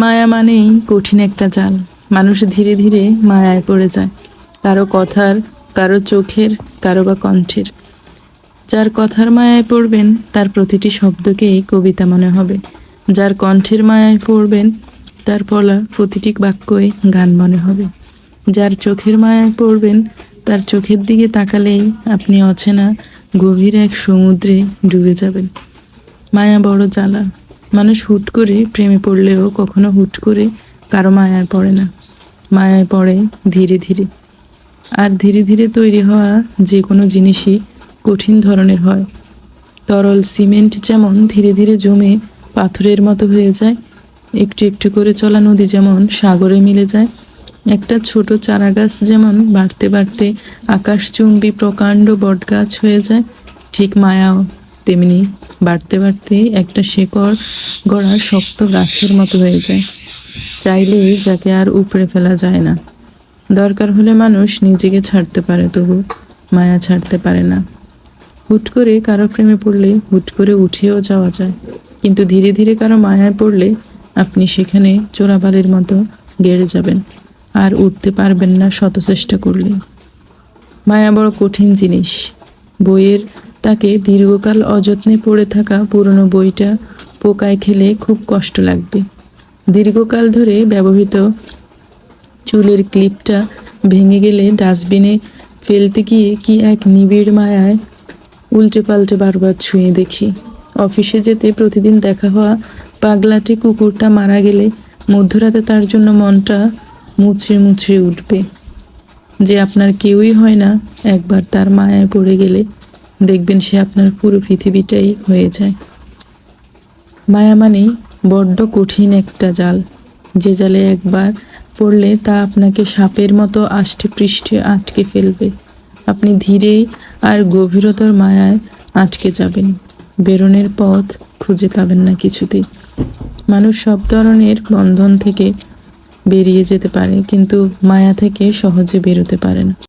মায়া মানেই কঠিন একটা জাল। মানুষ ধীরে ধীরে মায়ায় পড়ে যায়। কারও কথার, কারও চোখের, কারও বা কণ্ঠের। যার কথার মায়ায় পড়বেন, তার প্রতিটি শব্দকেই কবিতা মনে হবে। যার কণ্ঠের মায়ায় পড়বেন, তার বলা প্রতিটি বাক্যই গান মনে হবে। যার চোখের মায়ায় পড়বেন, তার চোখের দিকে তাকালেই আপনি অচেনা, গভীর এক সমুদ্রে ডুবে যাবেন। মায়া বড় জ্বালা মানুষ হুট করে প্রেমে পড়লেও কখনো হুট করে কারও মায়ায় পড়ে না। মায়ায় পড়ে ধীরে ধীরে। আর ধীরে ধীরে তৈরি হওয়া যে কোনো জিনিসই কঠিন ধরনের হয়। তরল সিমেন্ট যেমন ধীরে ধীরে জমে পাথরের মতো হয়ে যায়, একটু একটু করে চলা নদী যেমন সাগরে মিলে যায়, একটা ছোট চারা গাছ যেমন বাড়তে বাড়তে আকাশচুম্বী প্রকাণ্ড বটগাছ হয়ে যায়, ঠিক মায়াও তেমনি বাড়তে বাড়তে একটা শেকড় গড়া শক্ত গাছের মতো হয়ে যায়। চাইলেই যাকে আর উপড়ে ফেলা যায় না। দরকার হলে মানুষ নিজেকে ছাড়তে পারে, তবু মায়া ছাড়তে পারে না। হুট করে কারও প্রেমে পড়লে হুট করে উঠেও যাওয়া যায়। কিন্তু ধীরে ধীরে কারও মায়ায় পড়লে আপনি সেখানে চোরাবালির মতো গেড়ে যাবেন আর উঠতে পারবেন না শত চেষ্টা করলে। মায়া বড় কঠিন জিনিস। বইয়ের তাকে দীর্ঘকাল অযত্নে পড়ে থাকা পুরনো বইটা পোকায় খেলে খুব কষ্ট লাগবে। দীর্ঘকাল ধরে ব্যবহৃত চুলের ক্লিপটা ভেঙে গেলে ডাস্টবিনে ফেলতে গিয়ে কি এক নিবিড় মায়ায় উল্টে পাল্টে বারবার ছুঁয়ে দেখি। অফিসে যেতে প্রতিদিন দেখা হওয়া পাগলাটে কুকুরটা মারা গেলে মধ্যরাতে তার জন্য মনটা মুচড়ে মুচড়ে উঠবে। যে আপনার কেউই হয় না, একবার তার মায়ায় পড়ে গেলে দেখবেন সে আপনার পুরো পৃথিবীটাই হয়ে যায়। মায়া মানেই বড্ড কঠিন একটা জাল। যে জালে একবার পড়লে তা আপনাকে সাপের মতো আষ্টে পৃষ্ঠে আটকে ফেলবে। আপনি ধীরেই আর গভীরতর মায়ায় আটকে যাবেন। বেরোনের পথ খুঁজে পাবেন না কিছুতেই। মানুষ সব ধরনের বন্ধন থেকে বেরিয়ে যেতে পারে, কিন্তু মায়া থেকে সহজে বেরোতে পারে না।